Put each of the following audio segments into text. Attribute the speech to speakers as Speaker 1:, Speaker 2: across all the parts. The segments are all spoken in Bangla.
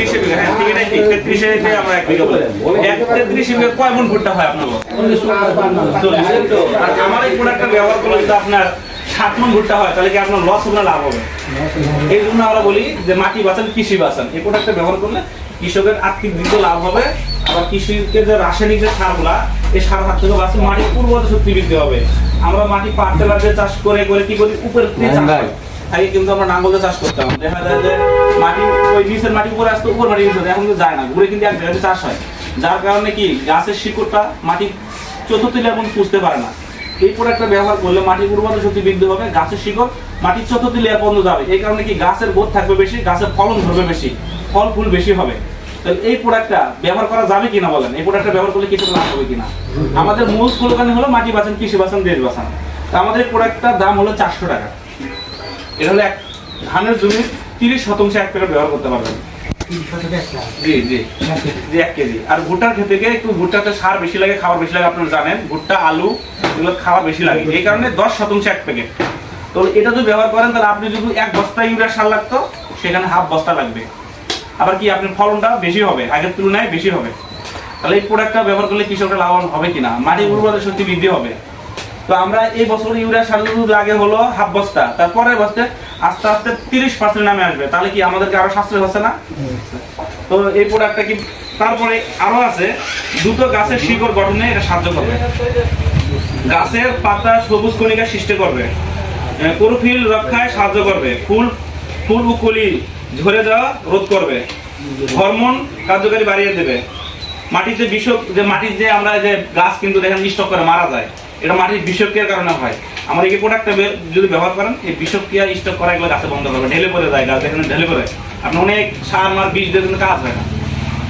Speaker 1: হ্যাঁ আমরা না লাভ হবে? কৃষি কৃষকের আর্থিক দিক লাভ হবে, আবার কৃষিকে যে রাসায়নিক যে সারগুলা, এই সার হাত থেকে বাঁচে, মাটির উর্বরতা শক্তি বৃদ্ধি হবে। আমরা মাটি পাটতেলা দিয়ে চাষ করে করে কি করি? উপরে কিন্তু আমরা নাঙ্গল চাষ করতাম। দেখা যায় যে মাটি, ওই নিচের মাটি উপরে আসতো, উপর মাটি নিচে এখন যায় না, ঘুরে কিন্তু এক জায়গাতে চাষ হয়। যার কারণে কি, গাছের শিকড়টা মাটি চতুর্থ লেভেল পুষতে পারে না। এই প্রোডাক্টটা ব্যবহার করলে মাটির উর্বরতা শক্তি বৃদ্ধি হবে, গাছের শিকড় মাটির চতুর্থ লেয়ার পর্যন্ত যাবে। এই কারণে কি, গাছের বোধ থাকবে বেশি, গাছের ফলন ধরবে বেশি, ফল ফুল বেশি হবে। তাহলে এই প্রোডাক্টটা ব্যবহার করা যাবে কিনা বলেন? এই প্রোডাক্টটা ব্যবহার করলে কিছু লাভ হবে কিনা? আমাদের মূল স্লোগান হলো, মাটি বাঁচান, কৃষি বাঁচান, দেশ বাঁচান। তা আমাদের প্রোডাক্টটার দাম হলো চারশো টাকা। এটা হলো এক ধানের জমি। তিরিশ শতাংশ এক প্যাকেট ব্যবহার করতে পারবেন। জি জি। জি এক কেজি। আর ভুট্টার খেতে গিয়ে একটু ভুট্টাতে সার বেশি লাগে খাবার বেশি লাগে আপনারা জানেন। ভুট্টা আলু এগুলো খাবার বেশি লাগে। এই কারণে দশ শতাংশ এক প্যাকেট। তো এটা যদি ব্যবহার করেন তাহলে আপনি যদি এক বস্তা ইউরিয়া সার লাগতো সেখানে হাফ বস্তা লাগবে। আবার কি আপনার ফলনটা বেশি হবে আগের তুলনায় বেশি হবে। তাহলে এই প্রোডাক্টটা ব্যবহার করলে কৃষকরা লাভবান হবে কিনা? মাটির উর্বরতা শক্তি বৃদ্ধি হবে। তো আমরা এই বছর ইউরিয়া সার লাগে হলো হাফ বস্তা তারপরের বস্তায় আস্তে আস্তে তিরিশ পার্সেন্ট নামে আসবে। তাহলে কি আমাদেরকে আরও সাশ্রয় হচ্ছে না? তো এই প্রোডাক্টটা কি তারপরে আরও আছে। দ্রুত গাছের শিকড় গঠনে এটা সাহায্য করবে। গাছের পাতা সবুজ কণিকা সৃষ্টি করবে। ক্লোরোফিল রক্ষায় সাহায্য করবে। ফুল ফুল ও কলি ঝরে যাওয়া রোধ করবে। হরমোন কার্যকারী বাড়িয়ে দেবে। মাটিতে বিষক যে মাটির যে আমরা যে গাছ কিন্তু দেখেন স্টক করে মারা যায়। এটা মাটির বিষক্রিয়ার কারণে হয়। আমার এই প্রোডাক্টটা যদি ব্যবহার করেন এই বিষক্রিয়া স্টক করা এগুলো গাছে বন্ধ করবে ঢেলে পড়ে যায় গাছ দেখেন ঢেলে পড়ে। আপনি অনেক সার মার বিষ দিয়ে কিন্তু কাজ হয় না।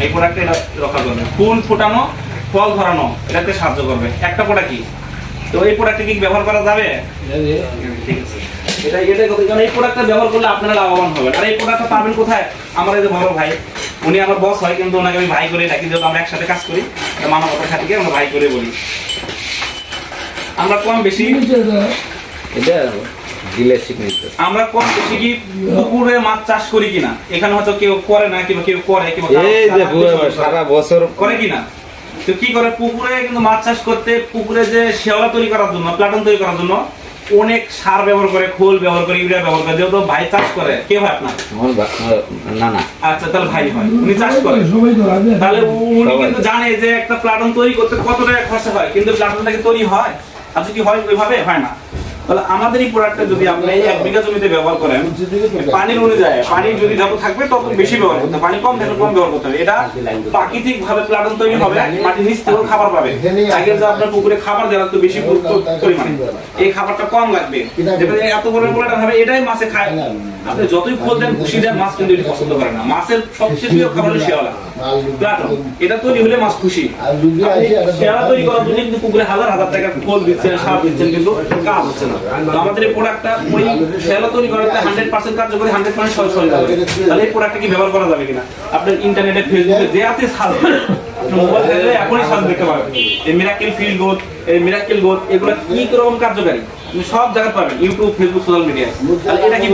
Speaker 1: এই প্রোডাক্টটা এটা রক্ষা করবে। ফুল ফোটানো ফল ধরানো এটাকে সাহায্য করবে। একটা প্রোডাক্ট কি? তো এই প্রোডাক্টটা কি ব্যবহার করা যাবে? ঠিক আছে। এটা এটা কারণ এই প্রোডাক্টটা ব্যবহার করলে আপনারা লাভবান হবেন। আর এই প্রোডাক্টটা পাবেন কোথায়? আমার এই যে বড় ভাই উনি আমার বস হয় কিন্তু ওনাকে আমি ভাই করে ডাকি যেহেতু আমরা একসাথে কাজ করি মানবতার খাতিকে আমরা ভাই করে বলি। আমরা কম বেশি
Speaker 2: এটা
Speaker 1: আমরা কম বেশি কি পুকুরে মাছ চাষ করি কিনা? এখানে হয়তো কেউ করে না কিংবা কেউ করে কিংবা
Speaker 2: এই যে সারা বছর
Speaker 1: করে কিনা? তো কি করে? পুকুরে কিন্তু মাছ চাষ করতে পুকুরে যে শেওলা তৈরি করার জন্য প্লাটন তৈরি করার জন্য অনেক সার ব্যবহার করে খোল ব্যবহার করে ইউরিয়া ব্যবহার করে যেহেতু ভাই চাষ করে কে হয় আপনার?
Speaker 2: না না
Speaker 1: আচ্ছা তাহলে ভাই হয় উনি চাষ করে। তাহলে উনি কিন্তু জানে যে একটা প্লাটন তৈরি করতে কত টাকা খরচা হয় কিন্তু প্লাটনটা কি তৈরি হয়? আচ্ছা কি হয় ওইভাবে হয় না তাহলে আমাদের এই প্রোডাক্টটা যদি আপনি এক বিঘা জমিতে ব্যবহার করেন পানি যদি যত থাকবে তত বেশি ব্যবহার করতে পানি কম থাকলে কম ব্যবহার করতে হবে। এটা প্রাকৃতিক ভাবে প্লাটন তৈরি হবে, মাটির নিচ খাবার পাবে। যে আপনার পুকুরে খাবার দেওয়া লাগতো বেশি পরিমাণে। এই খাবারটা কম লাগবে। এত বড় পোলাটা হবে, এটাই মাছে খায়। আপনি যতই খোল দেন খুশি দেন, মাছ কিন্তু এটি পছন্দ করে না। মাছের সবচেয়ে প্রিয় খাবার হলো শেওলা। প্লাটন। এটা তৈরি হলে মাছ খুশি। শেওলা তৈরি করার জন্য কিন্তু পুকুরে হাজার হাজার টাকা খোল দিচ্ছেন, সার দিচ্ছেন, কিন্তু কাজ হচ্ছে না। তো আমাদের এই প্রোডাক্টটা ওই শেওলা তৈরি করাতে হান্ড্রেড পার্সেন্ট কার্যকরী হান্ড্রেড পার্সেন্ট সহজ হয়ে যাবে তাহলে এই প্রোডাক্টটা কি ব্যবহার করা যাবে কিনা? আপনার ইন্টারনেটে ফেসবুকে যে আপনি সার্চ মোবাইল থাকলে এখনই সাজ দেখতে পাবেন। এই মিরাকেল ফিল গোথ এই মিরাকেল গোথ এগুলো কি রকম কার্যকারী? সব জায়গায় পাবেন ইউটিউব ফেসবুক সোশ্যাল মিডিয়া তাহলে এটা কি